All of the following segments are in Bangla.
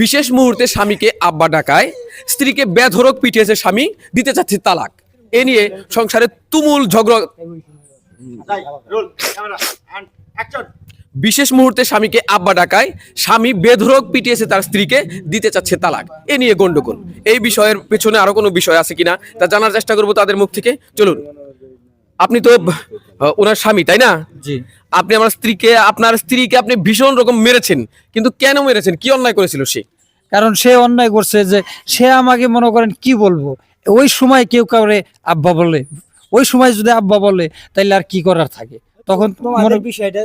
বিশেষ মুহূর্তে স্বামীকে আব্বা ডাকায়, স্ত্রীকে বেধরক পিটিয়েছে স্বামী, দিতে চাচ্ছে তালাক। এ নিয়ে সংসারে তুমুল ঝগড়া। বিশেষ মুহূর্তে স্বামীকে আব্বা ডাকায়, স্বামী বেধরক পিটিয়েছে তার স্ত্রীকে, দিতে চাচ্ছে তালাক। এ নিয়ে গন্ডগোল। এই বিষয়ের পেছনে আরও কোনো বিষয় আছে কিনা তা জানার চেষ্টা করব তাদের মুখ থেকে। চলুন। আপনি তো ওনার স্বামী তাই না? জি। আপনি আমার স্ত্রীকে আপনার স্ত্রীকে আপনি ভীষণ রকম মেরেছেন কিন্তু কেন মেরেছেন? কি অন্যায় করেছিল সে? কারণ সে অন্যায় করছে যে সে আমাকে মনে করেন কি বলব? ওই সময় কেউ কাউরে আব্বা বলে ওই সময় যদি আব্বা বলে তাইলে আর কি করার থাকে? তখন তোমাদের বিষয়টা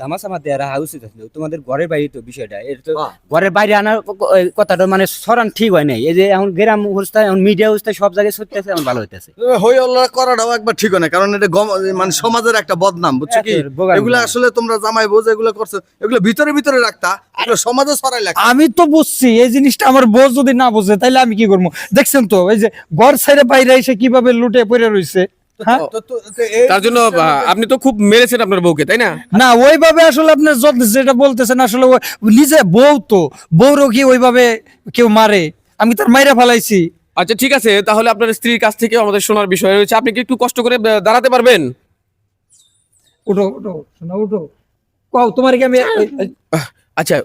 ধামাচামা দেওয়া রাখা উচিত ছিল তোমাদের ঘরের বাইরে তো বিষয়টা এর তো ঘরের বাইরে আনার কথাটা মানে সরান ঠিক হয় নাই। এই যে এখন গ্রাম অবস্থায় এখন মিডিয়া অবস্থায় সব জায়গায় সত্যি আছে এখন ভালো হইতেছে। হই আল্লাহ করাটাও একবার ঠিক না কারণ এটা মানে সমাজের একটা বদনাম বুঝছ কি? এগুলো আসলে তোমরা জামাই বোঝ এগুলো করছ এগুলো ভিতরে ভিতরে রাখতা এগুলো সমাজে ছড়াই লাগতা আমি তো বুঝছি এই জিনিসটা আমার বোঝ যদি না বুঝে তাইলে আমি কি করব? দেখছেন তো এই যে ঘর ছেড়ে বাইরে এসে কীভাবে লুটে পড়ে হ্যাঁ এই- তার জন্য আপনি তো খুব মেরেছেন আপনার বউকে তাই না? না ওইভাবে আসলে আপনি যেটা বলতেছেন আসলে ও নিজে বউ তো বউরও কি ওইভাবে কেউ মারে। আমি তার মাইরা ফেলাইছি। আচ্ছা ঠিক আছে তাহলে আপনার স্ত্রীর কাছ থেকে আমাদের শোনার বিষয় রয়েছে। আপনি কি একটু কষ্ট করে দাঁড়াতে পারবেন? উঠো উঠো শোনা উঠো। কও তোমার কি আমি আচ্ছা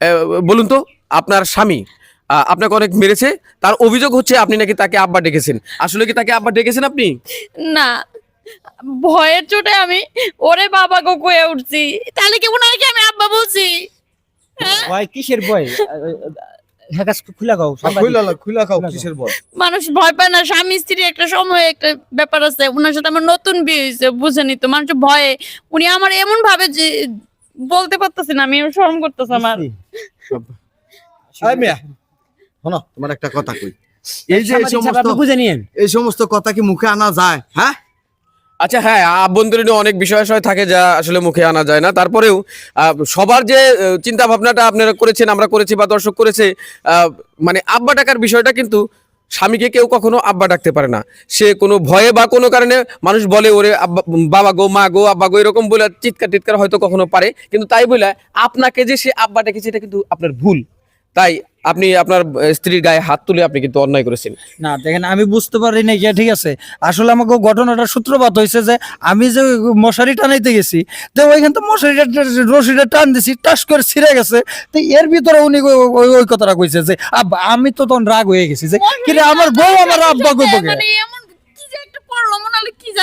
আহ, বলুন তো আপনার স্বামী আপনাকে অনেক মেরেছে। তার অভিযোগ হচ্ছে আপনি নাকি তাকে আব্বা ডেকেছেন। আসলে কি তাকে আব্বা ডেকেছেন আপনি? না ভয়ের চোটে আমি ওরে বাবা গো কয়ে উঠছি। তাহলে কি ওনাকে আমি আব্বা বলছি? হ্যাঁ? ভয় কিসের ভয়? হ্যাঁ বল মানুষ ভয় পায় না স্বামী স্ত্রী একটা সময় একটা ব্যাপার আছে ওনার সাথে আমার নতুন বিয়ে হয়েছে বুঝেনি তো মানুষ ভয়ে। উনি আমার এমন ভাবে যে বলতে পারতেছি না আমি শরম করতেছি আমার। শোনো তোমার একটা কথা কই। এই যে এই সমস্ত বুঝে নিয়েন। এই সমস্ত কথা কি মুখে আনা যায়? হ্যাঁ? আচ্ছা হ্যাঁ আভ্যন্তরীণ অনেক বিষয় থাকে যা আসলে মুখে আনা যায় না। তারপরেও সবার যে চিন্তা ভাবনাটা আপনারা করেছেন আমরা করেছি বা দর্শক করেছে মানে আব্বা ডাকার বিষয়টা কিন্তু স্বামীকে কেউ কখনো আব্বা ডাকতে পারে না। সে কোনো ভয়ে বা কোনো কারণে মানুষ বলে ওরে আব্বা বাবা গো মা গো আব্বা গো এরকম বলে চিৎকার টিৎকার হয়তো কখনো পারে। কিন্তু তাই বলে আপনাকে যে সে আব্বা ডেকেছে এটা কিন্তু আপনার ভুল। তাই আপনি আপনার স্ত্রীর গায়ে হাত তুলে আপনি কিন্তু অন্যায় করেছেন। না দেখেন আমি বুঝতে পারি না গিয়া ঠিক আছে? আসলে আমাকে ঘটনাটা সূত্রপাত হয়েছে যে আমি যে মশারি টানাইতে গেছি তো ওইখান তো মশারিটা রশিটা টান দিছি টাস করে ছিঁড়ে গেছে। তো এর ভিতরে উনি ওই- কথাটা কইছে যে আমি তো তখন রাগ হয়ে গেছি যে কিন্তু আমার বউ আমার আব্বা কই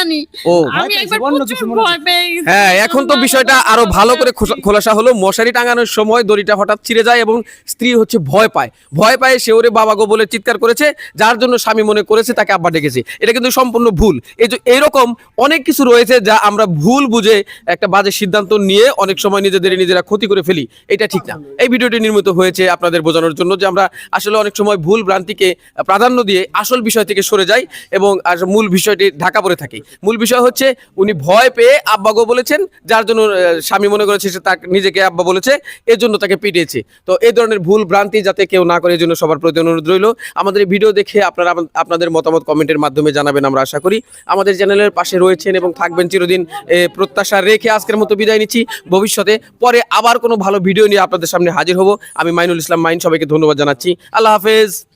জানি। ও আমি একবার প্রচুর ভয় পেয়ে গেছি। হ্যাঁ এখন তো বিষয়টা আরও ভালো করে খোলাসা হলো মশারি টাঙানোর সময় দড়িটা হঠাৎ ছিঁড়ে যায় এবং স্ত্রী হচ্ছে ভয় পায়। ভয় পায় সে ওরে বাবা গো বলে চিৎকার করেছে যার জন্য স্বামী মনে করেছে তাকে আব্বা ডেকেছে। এটা কিন্তু সম্পূর্ণ ভুল। এই যে এইরকম অনেক কিছু রয়েছে যা আমরা ভুল বুঝে একটা বাজে সিদ্ধান্ত নিয়ে অনেক সময় নিজেদের নিজেরা ক্ষতি করে ফেলি। এটা ঠিক না। এই ভিডিওটি নির্মিত হয়েছে আপনাদের বোঝানোর জন্য যে আমরা আসলে অনেক সময় ভুল ভ্রান্তিকে প্রাধান্য দিয়ে আসল বিষয় থেকে সরে যাই এবং মূল বিষয়টি ঢাকা পড়ে থাকি। মূল বিষয় হচ্ছে উনি ভয় পেয়ে আব্বা গো বলেছেন, যার জন্য স্বামী মনে করেছে সে তাকে, নিজেকে আব্বা বলেছে, এর জন্য তাকে পিটিয়েছে। তো এই ধরনের ভুল ভ্রান্তি যাতে কেউ না করে জন্য সবার প্রতি অনুরোধ রইল। আমাদের ভিডিও দেখে আপনারা আপনাদের মতামত কমেন্টের মাধ্যমে জানাবেন আমরা আশা করি। আমাদের চ্যানেলের পাশে রয়েছেন এবং থাকবেন চিরদিন প্রত্যাশা রেখে আজকের মতো বিদায় নিচ্ছি। ভবিষ্যতে পরে আবার কোনো ভালো ভিডিও নিয়ে আপনাদের সামনে হাজির হব। আমি মাইনুল ইসলাম মাইন সবাইকে ধন্যবাদ জানাচ্ছি। আল্লাহ হাফেজ।